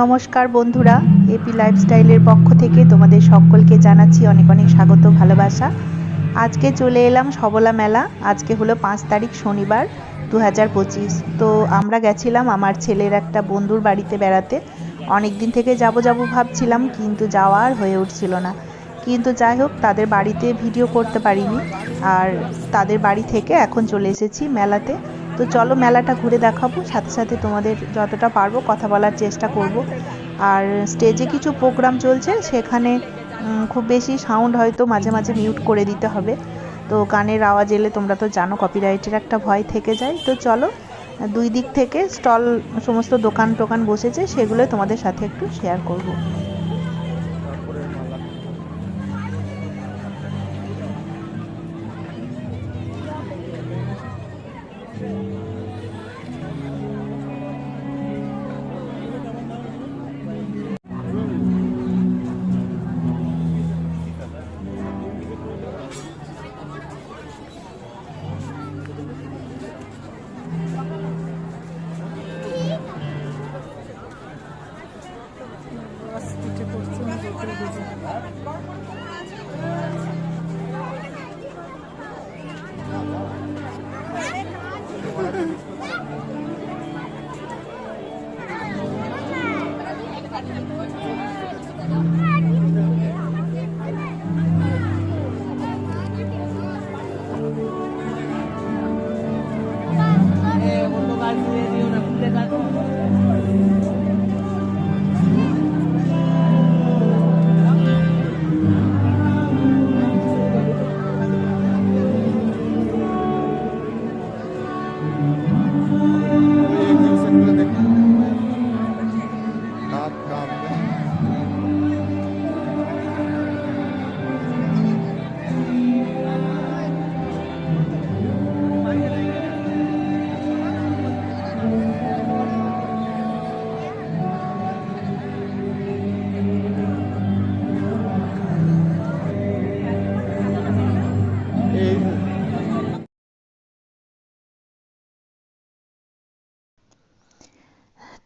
নমস্কার বন্ধুরা, এপি লাইফস্টাইলের পক্ষ থেকে তোমাদের সকলকে জানাচ্ছি অনেক অনেক স্বাগত, ভালোবাসা। আজকে চলে এলাম সবলা মেলা, আজকে হলো পাঁচ তারিখ শনিবার দু হাজার পঁচিশ। তো আমরা গেছিলাম আমার ছেলের একটা বন্ধুর বাড়িতে বেড়াতে। অনেক দিন থেকে যাব যাব ভাবছিলাম, কিন্তু যাওয়া আর হয়ে উঠছিল না। কিন্তু যাই হোক, তাদের বাড়িতে ভিডিও করতে পারিনি। আর তাদের বাড়ি থেকে এখন চলে এসেছি মেলাতে। তো চলো মেলাটা ঘুরে দেখাবো, সাথে সাথে তোমাদের যতটা পারব কথা বলার চেষ্টা করব। আর স্টেজে কিছু প্রোগ্রাম চলছে, সেখানে খুব বেশি সাউন্ড হয়তো মাঝে মাঝে মিউট করে দিতে হবে। তো গানের আওয়াজ এলে তোমরা তো জানো কপিরাইটের একটা ভয় থেকে যায়। তো চলো, দুই দিক থেকে স্টল সমস্ত দোকান টোকান বসেছে, সেগুলো তোমাদের সাথে একটু শেয়ার করব।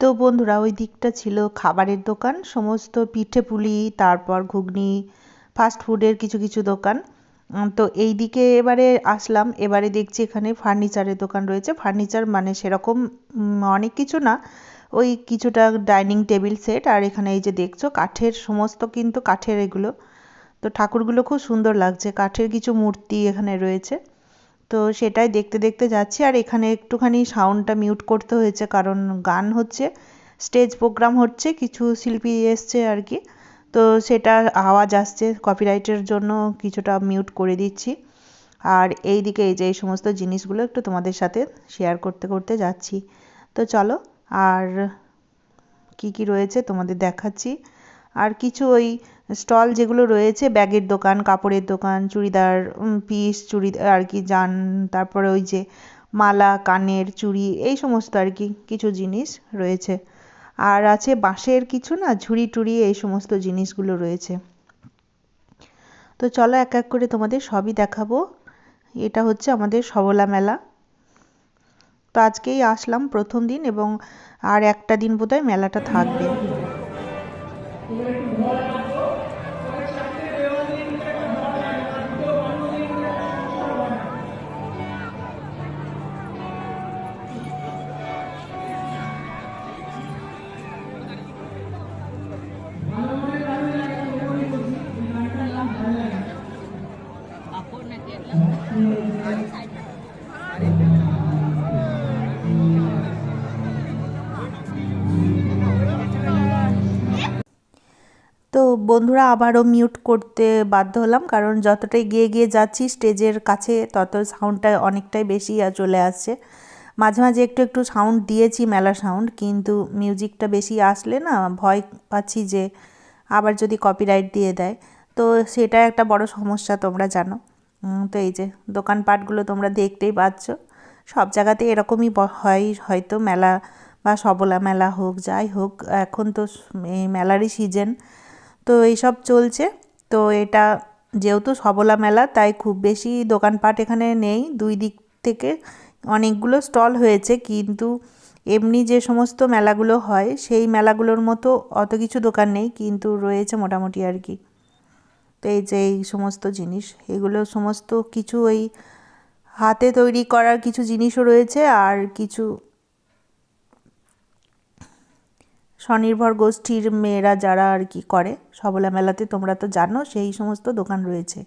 তো বন্ধুরা, ওই দিকটা ছিল খাবারের দোকান, সমস্ত পিঠে পুলি, তারপর ঘুগনি ফাস্ট ফুডের কিছু কিছু দোকান। তো এই দিকে এবারে আসলাম, এবারে দেখছি এখানে ফার্নিচারের দোকান রয়েছে। ফার্নিচার মানে সেরকম অনেক কিছু না, ওই কিছুটা ডাইনিং টেবিল সেট, আর এখানে এই যে দেখছ কাঠের সমস্ত কিন্তু কাঠের এগুলো। তো ঠাকুরগুলো খুব সুন্দর লাগছে, কাঠের কিছু মূর্তি এখানে রয়েছে। তো সেটাই দেখতে দেখতে যাচ্ছি আর এখানে একটুখানি সাউন্ডটা মিউট করতে হয়েছে কারণ গান হচ্ছে স্টেজ প্রোগ্রাম হচ্ছে, কিছু শিল্পী এসছে আর কি। তো সেটা আওয়াজ আসছে কপিরাইটের জন্য কিছুটা মিউট করে দিচ্ছি। আর এই দিকে এই যে এই সমস্ত জিনিসগুলো একটু তোমাদের সাথে শেয়ার করতে করতে যাচ্ছি। তো চলো, আর কি কি রয়েছে তোমাদের দেখাচ্ছি। আর কিছু ওই স্টল যেগুলো রয়েছে, ব্যাগের দোকান, কাপড়ের দোকান, চুড়িদার পিস চুড়ি, আর কি, জান, তারপরে ওই যে মালা, কানের চুড়ি, এই সমস্ত আর কি, কিছু জিনিস রয়েছে। আর আছে বাঁশের কিছু না, ঝুড়ি টুড়ি, এই সমস্ত জিনিসগুলো রয়েছে। তো চলো এক এক করে তোমাদের সবই দেখাবো। এটা হচ্ছে আমাদের সবলা মেলা। তো আজকেই আসলাম প্রথম দিন এবং আর একটা দিন বোধহয় মেলাটা থাকবে। তো বন্ধুরা, আবারও মিউট করতে বাধ্য হলাম, কারণ যতটাই গিয়ে গিয়ে যাচ্ছি, স্টেজের কাছে তত সাউন্ডটা অনেকটাই বেশি চলে আসছে। মাঝে মাঝে একটু একটু সাউন্ড দিয়েছি, মেলা সাউন্ড কিন্তু মিউজিকটা বেশি আসলে না, ভয় পাচ্ছি যে আবার যদি কপিরাইট দিয়ে দেয়। তো সেটা একটা বড় সমস্যা, তোমরা জানো। তো এই যে দোকানপাটগুলো তোমরা দেখতেই পাচ্ছ। সব জায়গাতে এরকমই হয় হয়তো মেলা বা সবলা মেলা হোক, যাই হোক, এখন তো এই মেলারই সিজন তো এইসব চলছে। তো এটা যেহেতু সবলা মেলা, তাই খুব বেশি দোকানপাট এখানে নেই। দুই দিক থেকে অনেকগুলো স্টল হয়েছে, কিন্তু এমনি যে সমস্ত মেলাগুলো হয়, সেই মেলাগুলোর মতো অত কিছু দোকান নেই, কিন্তু রয়েছে মোটামুটি আর কি। যে এই সমস্ত জিনিস, এগুলো সমস্ত কিছু ওই হাতে তৈরি করার কিছু জিনিসও রয়েছে আর কিছু স্বনির্ভর গোষ্ঠীর মেয়েরা যারা আর কি করে, সবলা মেলাতে তোমরা তো জানো সেই সমস্ত দোকান রয়েছে।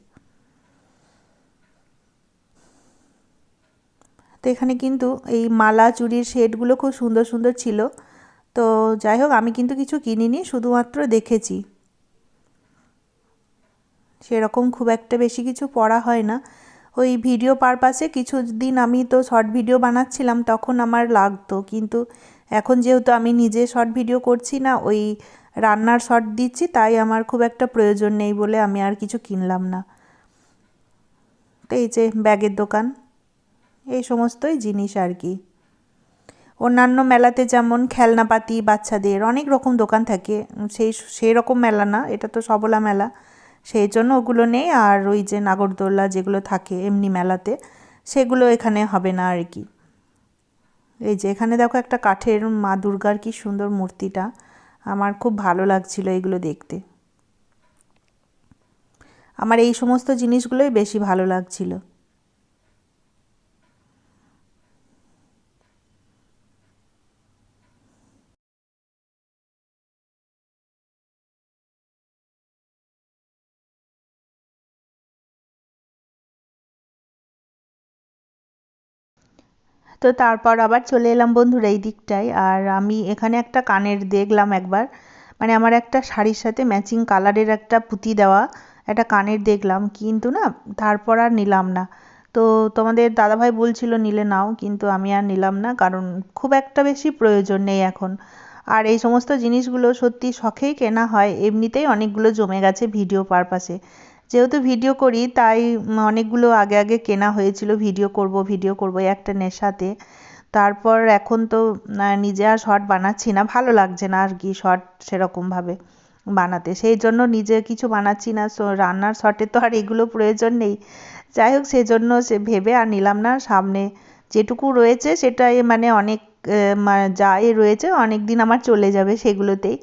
তো এখানে কিন্তু এই মালা চুরির শেডগুলো খুব সুন্দর সুন্দর ছিল। তো যাই হোক, আমি কিন্তু কিছু কিনিনি, শুধুমাত্র দেখেছি। সেরকম খুব একটা বেশি কিছু পড়া হয় না। ওই ভিডিও পারপাসে কিছু দিন আমি তো শর্ট ভিডিও বানাচ্ছিলাম, তখন আমার লাগতো। কিন্তু এখন যেহেতু আমি নিজে শর্ট ভিডিও করছি না, ওই রান্নার শর্ট দিচ্ছি, তাই আমার খুব একটা প্রয়োজন নেই বলে আমি আর কিছু কিনলাম না। তো এই যে ব্যাগের দোকান, এই সমস্তই জিনিস আর কি। অন্যান্য মেলাতে যেমন খেলনাপাতি বাচ্চাদের অনেক রকম দোকান থাকে, সেই সেই রকম মেলা না, এটা তো সবলা মেলা। সেই জন্য ওগুলো নেই। আর ওই যে নাগরদোল্লা যেগুলো থাকে এমনি মেলাতে, সেগুলো এখানে হবে না আর কি। এই যে এখানে দেখো একটা কাঠের মা দুর্গার কি সুন্দর মূর্তিটা। আমার খুব ভালো লাগছিল এগুলো দেখতে। আমার এই সমস্ত জিনিসগুলোই বেশি ভালো লাগছিল। তো তারপর আবার চলে এলাম বন্ধুরা এই দিকটায়। আর আমি এখানে একটা কানের দেখলাম একবার। মানে আমার একটা শাড়ির সাথে ম্যাচিং কালারের একটা পুঁতি দেওয়া একটা কানের দেখলাম। কিন্তু না, তারপর আর নিলাম না। তো তোমাদের দাদাভাই বলছিল, নিলে নাও। কিন্তু আমি আর নিলাম না, কারণ খুব একটা বেশি প্রয়োজন নেই এখন। আর এই সমস্ত জিনিসগুলো সত্যি শখেই কেনা হয়, এমনিতেই অনেকগুলো জমে গেছে ভিডিও পারপাসে। যেহেতু ভিডিও করি, তাই অনেকগুলো আগে আগে কেনা হয়েছিল। ভিডিও করব ভিডিও করব একটা নেশাতে। তারপর এখন তো নিজে আর শর্ট বানাচ্ছি না। ভালো লাগছে না আর কি শর্ট সেরকমভাবে বানাতে। সেই জন্য নিজে কিছু বানাচ্ছি না। রান্নার শর্টে তো আর এগুলো প্রয়োজন নেই। যাই হোক সেজন্য সে ভেবে আর নিলাম না। সামনে যেটুকু রয়েছে সেটাই মানে অনেক যাই রয়েছে অনেক দিন আমার চলে যাবে সেগুলোতেই।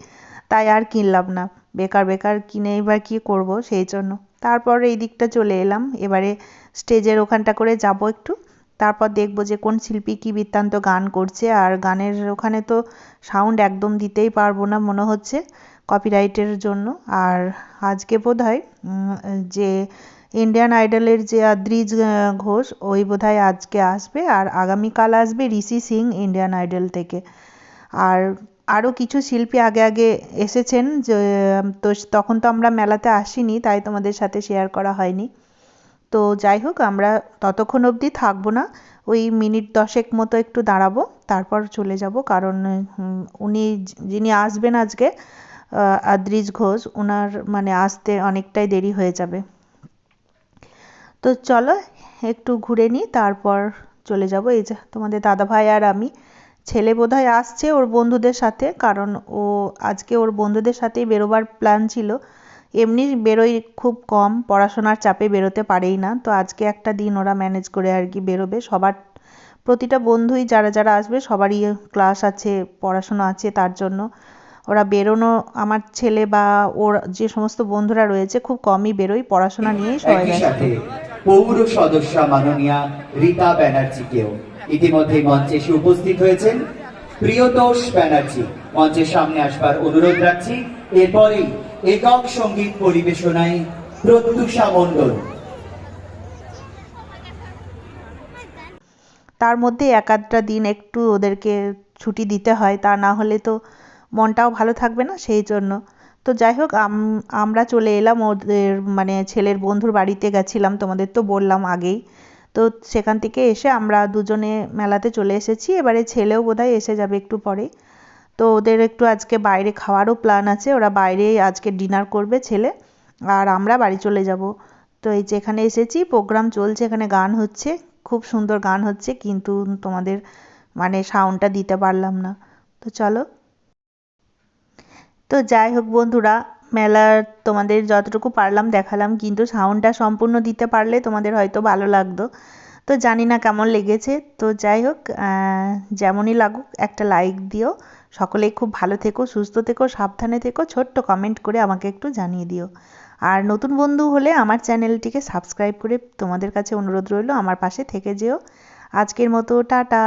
তাই আর কিনলাম না। বেকার বেকার কিনে এবার কী করব সেই জন্য। তারপর এই দিকটা চলে এলাম। এবারে স্টেজের ওখানটা করে যাব একটু। তারপর দেখব যে কোন শিল্পী কী বৃত্তান্ত গান করছে। আর গানের ওখানে তো সাউন্ড একদম দিতেই পারব না মনে হচ্ছে কপিরাইটের জন্য। আর আজকে বোধ হয় যে ইন্ডিয়ান আইডলের যে আদ্রিজ ঘোষ, ওই বোধ হয় আজকে আসবে। আর আগামীকাল আসবে ঋষি সিং ইন্ডিয়ান আইডল থেকে। আর আরও কিছু শিল্পী আগে আগে এসেছেন যে, তো তখন তো আমরা মেলাতে আসিনি, তাই তোমাদের সাথে শেয়ার করা হয়নি। তো যাই হোক, আমরা ততক্ষণ অবধি থাকব না। ওই মিনিট দশেক মতো একটু দাঁড়াবো, তারপর চলে যাব। কারণ উনি যিনি আসবেন আজকে আদ্রিজ ঘোষ ওনার মানে আসতে অনেকটাই দেরি হয়ে যাবে। তো চলো, একটু ঘুরে নিই, তারপর চলে যাব। এই যে, তোমাদের দাদাভাই আর আমি। ছেলে বোধহয় আসছে ওর বন্ধুদের সাথে, কারণ ও আজকে ওর বন্ধুদের সাথেই বেরোবার প্ল্যান ছিল। এমনি বেরোই খুব কম, পড়াশোনার চাপে বেরোতে পারেই না। তো আজকে একটা দিন ওরা ম্যানেজ করে আর কি বেরোবে। সবার, প্রতিটা বন্ধুই যারা যারা আসবে সবারই ক্লাস আছে, পড়াশোনা আছে তার জন্য। ওরা বেরোনো আমার ছেলে বা ওর যে সমস্ত বন্ধুরা রয়েছে খুব কমই বেরোয় পড়াশোনা নিয়েই সবাই ব্যস্ত। পৌর সদস্যা মাননীয়া রীতা ব্যানার্জিকেও ইতিমধ্যে মঞ্চে এসে উপস্থিত হয়েছেন। প্রিয়তোষ ব্যানার্জি মঞ্চের সামনে আসবার অনুরোধ রাখছি। এরপরেই একক সংগীত পরিবেশনায় প্রত্যুষা মণ্ডল। তার মধ্যে এক আধটা দিন একটু ওদেরকে ছুটি দিতে হয় তা না হলে তো মনটাও ভালো থাকবে না, সেই জন্য। তো যাই হোক আমরা চলে এলাম ওদের মানে ছেলের বন্ধুর বাড়িতে গেছিলাম, তোমাদের তো বললাম আগেই। তো সেখান থেকে এসে আমরা দুজনে মেলাতে চলে এসেছি, এবারে ছেলেও বোধহয় এসে যাবে একটু পরে। তো ওদের একটু আজকে বাইরে খাওয়ারও প্ল্যান আছে, ওরা বাইরে আজকে ডিনার করবে ছেলে, আর আমরা বাড়ি চলে যাব। তো এই যে এখানে এসেছি প্রোগ্রাম চলছে, এখানে গান হচ্ছে, খুব সুন্দর গান হচ্ছে, কিন্তু তোমাদের মানে সাউন্ডটা দিতে পারলাম না। তো চলো। তো যাই হোক বন্ধুরা, মেলার তোমাদের যতটুকু পারলাম দেখালাম, কিন্তু সাউন্ডটা সম্পূর্ণ দিতে পারলে তোমাদের হয়তো ভালো লাগতো। তো জানি না কেমন লেগেছে, তো যাই হোক যেমনই লাগুক, একটা লাইক দিও। সকলেই খুব ভালো থেকো, সুস্থ থেকো, সাবধানে থেকো, ছোট্ট কমেন্ট করে আমাকে একটু জানিয়ে দিও। আর নতুন বন্ধু হলে আমার চ্যানেলটিকে সাবস্ক্রাইব করে তোমাদের কাছে অনুরোধ রইল, আমার পাশে থেকে যেও। আজকের মতো, টাটা।